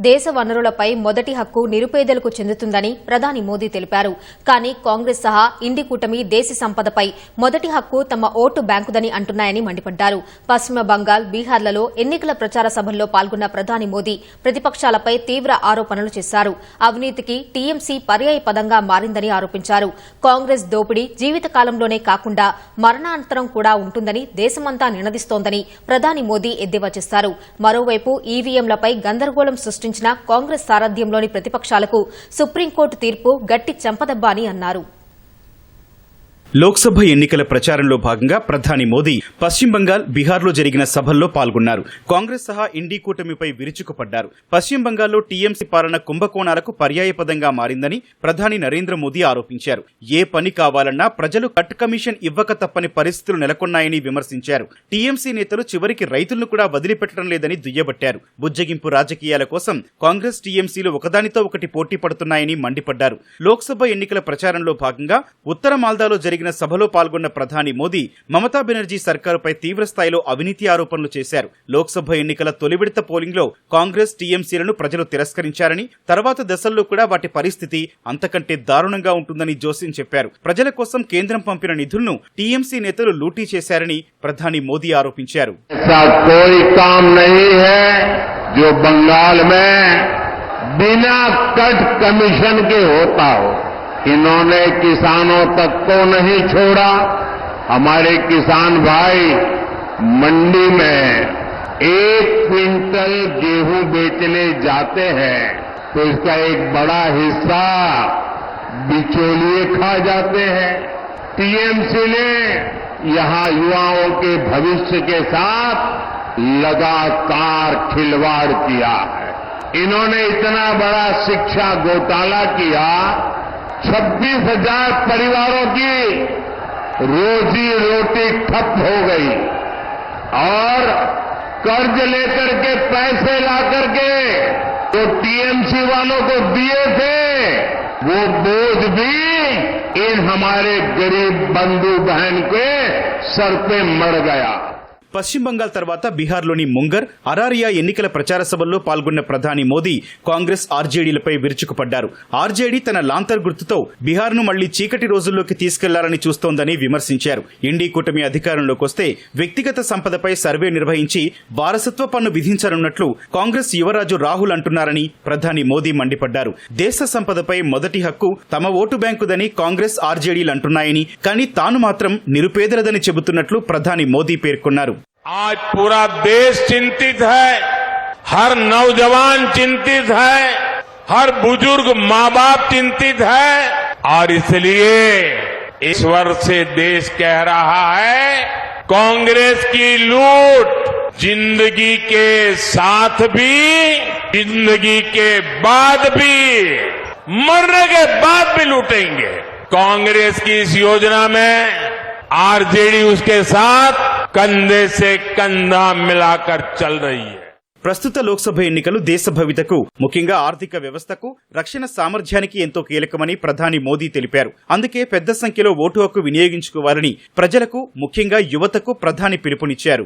దేశ వనరులపై మొదటి హక్కు నిరుపేదలకు చెందుతుందని ప్రధాని మోదీ తెలిపారు. కానీ కాంగ్రెస్ సహా ఇండి కూటమి దేశ సంపదపై మొదటి హక్కు తమ ఓటు బ్యాంకుదని అంటున్నాయని మండిపడ్డారు. పశ్చిమ బంగాల్ బీహార్లలో ఎన్నికల ప్రచార సభల్లో పాల్గొన్న ప్రధాని మోదీ ప్రతిపక్షాలపై తీవ్ర ఆరోపణలు చేశారు. అవినీతికి టీఎంసీ పర్యాయ పదంగా మారిందని ఆరోపించారు. కాంగ్రెస్ దోపిడీ జీవితకాలంలోనే కాకుండా మరణానంతరం కూడా ఉంటుందని దేశమంతా నినదిస్తోందని ప్రధాని మోదీ ఎద్దేవా చేశారు. మరోవైపు ఈవీఎంలపై గందరగోళం సృష్టించిన కాంగ్రెస్ సారథ్యంలోని ప్రతిపక్షాలకు సుప్రీంకోర్టు తీర్పు గట్టి చెంపదెబ్బ అని అన్నారు. లోక్సభ ఎన్నికల ప్రచారంలో భాగంగా ప్రధాని మోదీ పశ్చిమ బంగాల్ బీహార్లో జరిగిన సభల్లో పాల్గొన్నారు. కాంగ్రెస్ సహా ఇండీ కూటమిపై విరుచుకుపడ్డారు. పశ్చిమ బంగాల్లో టీఎంసీ పాలన కుంభకోణాలకు పర్యాయపదంగా మారిందని ప్రధాని నరేంద్ర మోదీ ఆరోపించారు. ఏ పని కావాలన్నా ప్రజలు కట్ కమిషన్ ఇవ్వక తప్పని పరిస్థితులు నెలకొన్నాయని విమర్శించారు. టీఎంసీ నేతలు చివరికి రైతులను కూడా వదిలిపెట్టడం లేదని దుయ్యబట్టారు. బుజ్జగింపు రాజకీయాల కోసం కాంగ్రెస్ టీఎంసీలు ఒకదానితో ఒకటి పోటీ పడుతున్నాయని మండిపడ్డారు. లోక్సభ ఎన్నికల ప్రచారంలో భాగంగా ఉత్తర మాల్దాలో జరిగిన సభలో పాల్గొన్న ప్రధాని మోదీ మమతా బెనర్జీ సర్కారుపై తీవ్ర స్థాయిలో అవినీతి ఆరోపణలు చేశారు లోక్సభ ఎన్నికల తొలి విడత పోలింగ్లో కాంగ్రెస్ టీఎంసీలను ప్రజలు తిరస్కరించారని తర్వాత దశల్లో కూడా వాటి పరిస్థితి అంతకంటే దారుణంగా ఉంటుందని జోసిన్ చెప్పారు ప్రజల కోసం కేంద్రం పంపిన నిధులను టీఎంసీ నేతలు లూటీ చేశారని ప్రధాని మోదీ ఆరోపించారు ऐसा कोई काम नहीं है जो बंगाल में बिना कट कमीशन के होता हो इन्होंने किसानों तक को नहीं छोड़ा। हमारे किसान भाई, मंडी में एक क्विंटल गेहूँ बेचने जाते हैं तो इसका एक बड़ा हिस्सा बिचौलिए खा जाते हैं। टीएमसी ने यहाँ युवाओं के भविष्य के साथ लगातार खिलवाड़ किया है। इन्होंने इतना बड़ा शिक्षा घोटाला किया छब्बीस हज़ार परिवारों की रोजी रोटी ठप हो गई और कर्ज लेकर के पैसे ला करके जो तो टीएमसी वालों को दिए थे, वो बोझ भी इन हमारे गरीब बंधु बहन के सर पे मर गया। పశ్చిమ బంగాల్ తర్వాత బీహార్లోని ముంగర్ అరారియా ఎన్నికల ప్రచార సభల్లో పాల్గొన్న ప్రధాని మోదీ కాంగ్రెస్ ఆర్జేడీలపై విరుచుకుపడ్డారు. ఆర్జేడీ తన లాంతర్ గుర్తుతో బీహార్ను మళ్ళీ చీకటి రోజుల్లోకి తీసుకెళ్ళాలని చూస్తోందని విమర్శించారు. ఇండీ కూటమి అధికారంలోకి వస్తే వ్యక్తిగత సంపదపై సర్వే నిర్వహించి వారసత్వ పన్ను విధించనున్నట్లు కాంగ్రెస్ యువరాజు రాహుల్ అంటున్నారని ప్రధాని మోదీ మండిపడ్డారు. దేశ సంపదపై మొదటి హక్కు తమ ఓటు బ్యాంకుదని కాంగ్రెస్ ఆర్జేడీలు అంటున్నాయని కానీ తాను మాత్రం నిరుపేదలదని చెబుతున్నట్లు ప్రధాని మోదీ పేర్కొన్నారు. आज पूरा देश चिंतित है, हर नौजवान चिंतित है, हर बुज़ुर्ग माँ बाप चिंतित है, और इसलिए ईश्वर से देश कह रहा है, कांग्रेस की लूट ज़िंदगी के साथ भी, ज़िंदगी के बाद भी, मरने के बाद भी लूटेंगे। कांग्रेस की इस योजना में आरजेडी उसके साथ कंधे से कंधा मिलाकर चल रही है ప్రస్తుత లోక్సభ ఎన్నికలు దేశ భవితకు ముఖ్యంగా ఆర్థిక వ్యవస్థకు రక్షణ సామర్థ్యానికి ఎంతో కీలకమని ప్రధాని మోదీ తెలిపారు అందుకే పెద్ద సంఖ్యలో ఓటు హక్కు వినియోగించుకోవాలని ప్రజలకు ముఖ్యంగా యువతకు ప్రధాని పిలుపునిచ్చారు